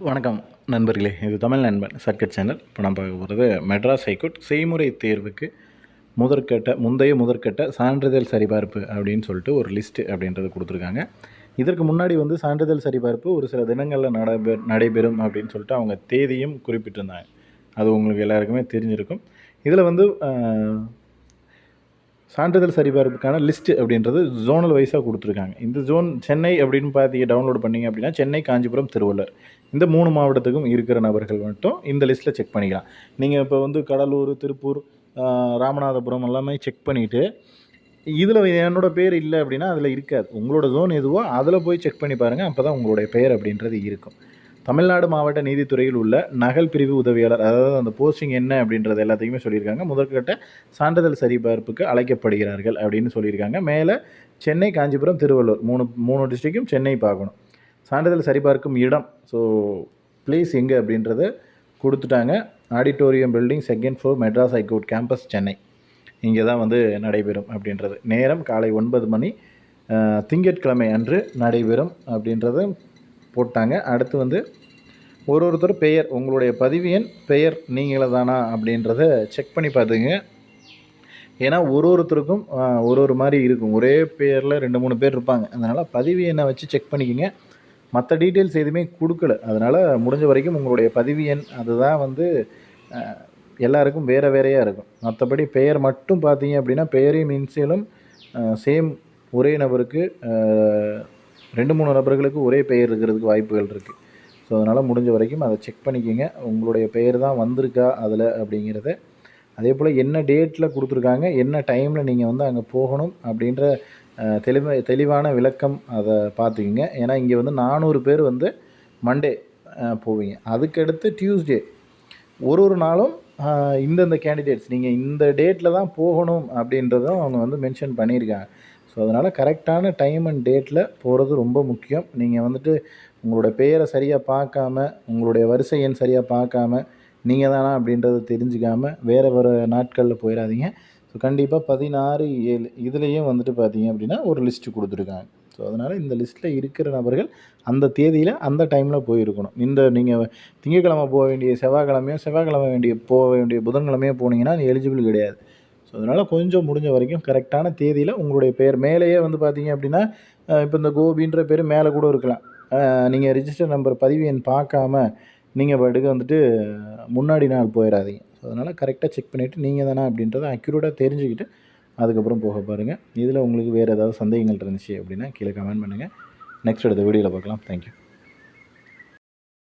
வணக்கம் நண்பர்களே இது தமிழ் நண்பன் சர்க்கட் சேனல். இப்போ நம்ம பார்க்க போகிறது மெட்ராஸ் ஹைகோர்ட் செய்முறை தேர்வுக்கு முதற்கட்ட முந்தைய முதற்கட்ட சான்றிதழ் சரிபார்ப்பு அப்படின்னு சொல்லிட்டு ஒரு லிஸ்ட்டு அப்படின்றது கொடுத்துருக்காங்க. இதற்கு முன்னாடி வந்து சான்றிதழ் சரிபார்ப்பு ஒரு சில தினங்களில் நடைபெ நடைபெறும் அப்படின்னு சொல்லிட்டு அவங்க தேதியும் குறிப்பிட்டிருந்தாங்க. அது உங்களுக்கு எல்லாருக்குமே தெரிஞ்சிருக்கும். இதில் வந்து சான்றிதழ் சரிபார்ப்புக்கான லிஸ்ட் அப்படின்றது ஜோனல் வைஸாக கொடுத்துருக்காங்க. இந்த ஜோன் சென்னை அப்படின்னு பார்த்தீங்க டவுன்லோட் பண்ணிங்க அப்படின்னா சென்னை காஞ்சிபுரம் திருவள்ளூர். இந்த மூணு மாவட்டத்துக்கும் இருக்கிற நபர்கள் மட்டும் இந்த லிஸ்ட்டில் செக் பண்ணிக்கலாம். நீங்கள் இப்போ வந்து கடலூர் திருப்பூர் ராமநாதபுரம் எல்லாமே செக் பண்ணிவிட்டு இதில் என்னோட பேர் இல்லை அப்படின்னா அதில் இருக்காது. உங்களோட ஜோன் எதுவோ அதில் போய் செக் பண்ணி பாருங்கள் அப்போ தான் உங்களுடைய பெயர் அப்படின்றது இருக்கும். தமிழ்நாடு மாவட்ட நீதித்துறையில் உள்ள நகல் பிரிவு உதவியாளர் அதாவது அந்த போஸ்டிங் என்ன அப்படின்றது எல்லாத்தையுமே சொல்லியிருக்காங்க. முதற்கட்ட சான்றிதழ் சரிபார்ப்புக்கு அழைக்கப்படுகிறார்கள் அப்படின்னு சொல்லியிருக்காங்க. மேலே சென்னை காஞ்சிபுரம் திருவள்ளூர் மூணு மூணு டிஸ்ட்ரிக்டும் சென்னை பார்க்கணும். சான்றிதழ் சரிபார்க்கும் இடம் ஸோ பிளேஸ் எங்கே அப்படின்றத கொடுத்துட்டாங்க. Auditorium building second floor Madras high court campus Chennai. இங்கே தான் வந்து நடைபெறும் அப்படின்றது. நேரம் காலை ஒன்பது மணி திங்கட்கிழமை அன்று நடைபெறும் அப்படின்றத போட்டாங்க. அடுத்து வந்து ஒரு ஒருத்தர் பெயர் உங்களுடைய பதிவு எண் பெயர் நீங்களே தானா அப்படின்றத செக் பண்ணி பார்த்துங்க ஏன்னா ஒரு ஒருத்தருக்கும் ஒரு ஒரு மாதிரி இருக்கும். ஒரே பேரில் ரெண்டு மூணு பேர் இருப்பாங்க. அதனால் பதிவு எண்ணை வச்சு செக் பண்ணிக்கோங்க. மற்ற டீட்டெயில்ஸ் எதுவுமே கொடுக்கல. அதனால் முடிஞ்ச வரைக்கும் உங்களுடைய பதிவு எண் அதுதான் வந்து எல்லாருக்கும் வேறு வேறையாக இருக்கும். மற்றபடி பெயர் மட்டும் பார்த்தீங்க அப்படின்னா பெயரையும் இன்சியலும் சேம் ஒரே நபருக்கு ரெண்டு மூணு நபர்களுக்கு ஒரே பெயர் இருக்கிறதுக்கு வாய்ப்புகள் இருக்குது ஸோ அதனால் முடிஞ்ச வரைக்கும் அதை செக் பண்ணிக்கோங்க. உங்களுடைய பெயர் தான் வந்திருக்கா அதில் அப்படிங்கிறத. அதே போல் என்ன டேட்டில் கொடுத்துருக்காங்க என்ன டைமில் நீங்கள் வந்து அங்கே போகணும் அப்படின்ற அஹ், தெளிவ தெளிவான விளக்கம் அதை பார்த்துக்குங்க. ஏன்னா இங்கே வந்து நானூறு பேர் வந்து மண்டே போவீங்க. அதுக்கடுத்து டியூஸ்டே ஒரு ஒரு நாளும் இந்தந்த கேண்டிடேட்ஸ் நீங்கள் இந்த டேட்டில் தான் போகணும் அப்படின்றதும் அவங்க வந்து மென்ஷன் பண்ணியிருக்காங்க. ஸோ அதனால் கரெக்டான டைம் அண்ட் டேட்டில் போகிறது ரொம்ப முக்கியம். நீங்கள் வந்துட்டு உங்களோட பெயரை சரியாக பார்க்காம உங்களுடைய வரிசை எண் சரியாக பார்க்காம நீங்கள் தானா அப்படின்றத தெரிஞ்சுக்காமல் வேறு வேறு நாட்களில் போயிடாதீங்க ஸோ கண்டிப்பாக பதினாறு ஏழு இதுலேயும் வந்துட்டு பார்த்தீங்க அப்படின்னா ஒரு லிஸ்ட்டு கொடுத்துருக்காங்க. ஸோ அதனால் இந்த லிஸ்ட்டில் இருக்கிற நபர்கள் அந்த தேதியில் அந்த டைமில் போயிருக்கணும். இந்த நீங்கள் திங்கக்கிழமை போக வேண்டிய செவ்வாய்க்கிழமையோ செவ்வாய்க்கிழமை வேண்டிய போக வேண்டிய புதன்கிழமையோ போனீங்கன்னா அது எலிஜிபிள் கிடையாது. அதனால் கொஞ்சம் முடிஞ்ச வரைக்கும் கரெக்டான தேதியில் உங்களுடைய பேர் மேலேயே வந்து பார்த்தீங்க அப்படின்னா இப்போ இந்த கோபின்ற பேர் மேலே கூட இருக்கலாம். நீங்கள் ரிஜிஸ்டர் நம்பர் பதிவு எண் பார்க்காம நீங்கள் பாட்டுக்கு வந்துட்டு முன்னாடி நாள் போயிடாதீங்க ஸோ அதனால் கரெக்டாக செக் பண்ணிவிட்டு நீங்கள் தானே அப்படின்றத அக்யூரேட்டாக தெரிஞ்சுக்கிட்டு அதுக்கப்புறம் போக பாருங்கள் இதில் உங்களுக்கு வேறு ஏதாவது சந்தேகங்கள் இருந்துச்சு அப்படின்னா கீழே கமெண்ட் பண்ணுங்கள் நெக்ஸ்ட் அடுத்த வீடியோவில் பார்க்கலாம். தேங்க்யூ